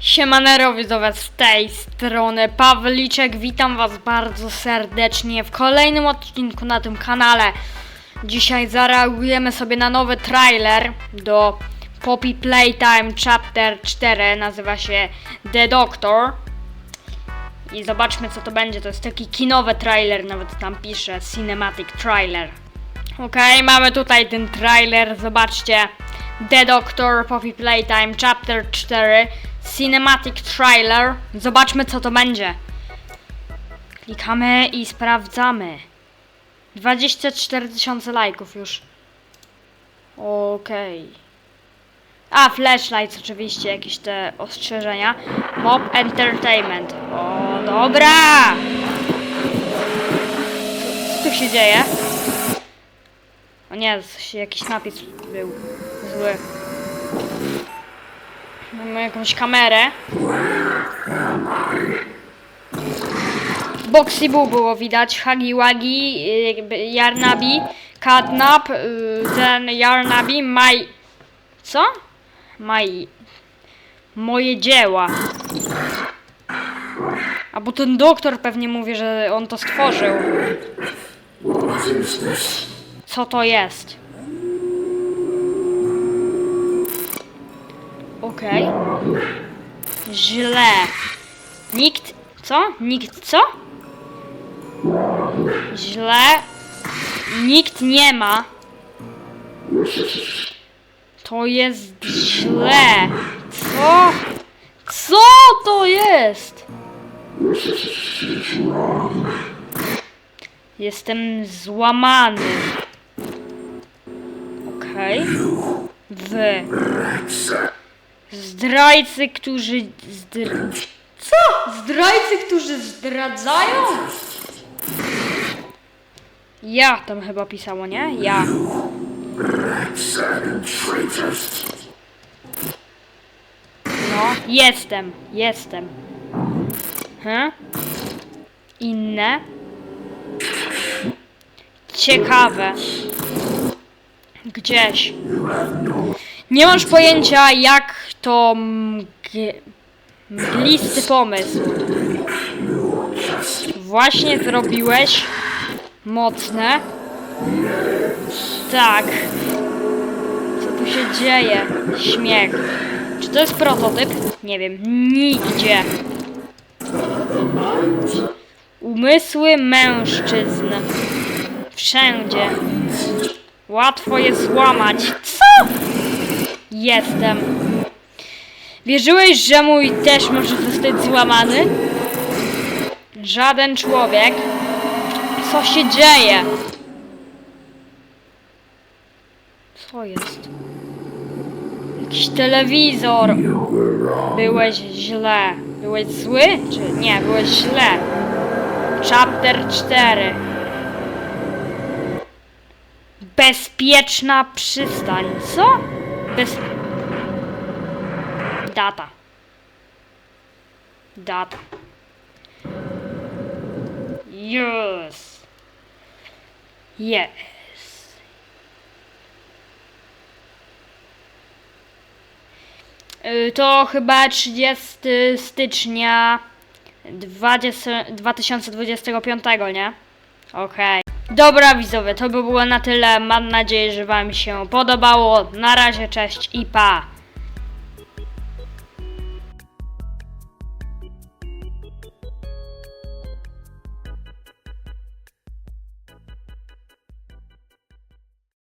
Siemanero widzowie z tej strony Pawliczek, witam was bardzo serdecznie w kolejnym odcinku na tym kanale. Dzisiaj zareagujemy sobie na nowy trailer do Poppy Playtime Chapter 4, nazywa się The Doctor. I zobaczmy co to będzie, to jest taki kinowy trailer, nawet tam pisze Cinematic Trailer. Okej, mamy tutaj ten trailer, zobaczcie. The Doctor, Poppy Playtime, Chapter 4, Cinematic Trailer. Zobaczmy co to będzie. Klikamy i sprawdzamy. 24 tysiące lajków już. Okej. A, flashlights oczywiście, jakieś te ostrzeżenia. Mob Entertainment. O, dobra! Co, co tu się dzieje? O nie, jakiś napis był zły. Mamy jakąś kamerę. Boxy Boo było widać, Hagi Wagi, y, jakby Yarnabi, Catnap, y, ten Yarnabi, Maj... Co? Maj... Moje dzieła. A bo ten doktor pewnie mówi, że on to stworzył. Co to jest? Okej. Źle. Nikt. Co? Nikt co? Źle. Nikt nie ma. To jest źle. Co? Co to jest? Jestem złamany. Okej. Wy. Zdrajcy, którzy. Zdr... Co? Zdrajcy, którzy zdradzają? Ja tam chyba pisało, nie? Ja. No, jestem, jestem. Hm? Inne? Ciekawe. Gdzieś. Nie masz pojęcia, jak to mg... mglisty pomysł. Właśnie zrobiłeś mocne. Tak. Co tu się dzieje? Śmiech. Czy to jest prototyp? Nie wiem. Nigdzie. Umysły mężczyzn. Wszędzie. Łatwo je złamać. Co? Jestem. Wierzyłeś, że mój też może zostać złamany? Żaden człowiek. Co się dzieje? Co jest? Jakiś telewizor. Byłeś źle. Byłeś zły? Czy nie, byłeś źle. Chapter 4. Bezpieczna przystań. Co? Bez... Data. Data. Yes. Yes. Y, To chyba 30 stycznia 20, 2025, nie? Okej. Dobra widzowie, to by było na tyle. Mam nadzieję, że Wam się podobało. Na razie, cześć i pa!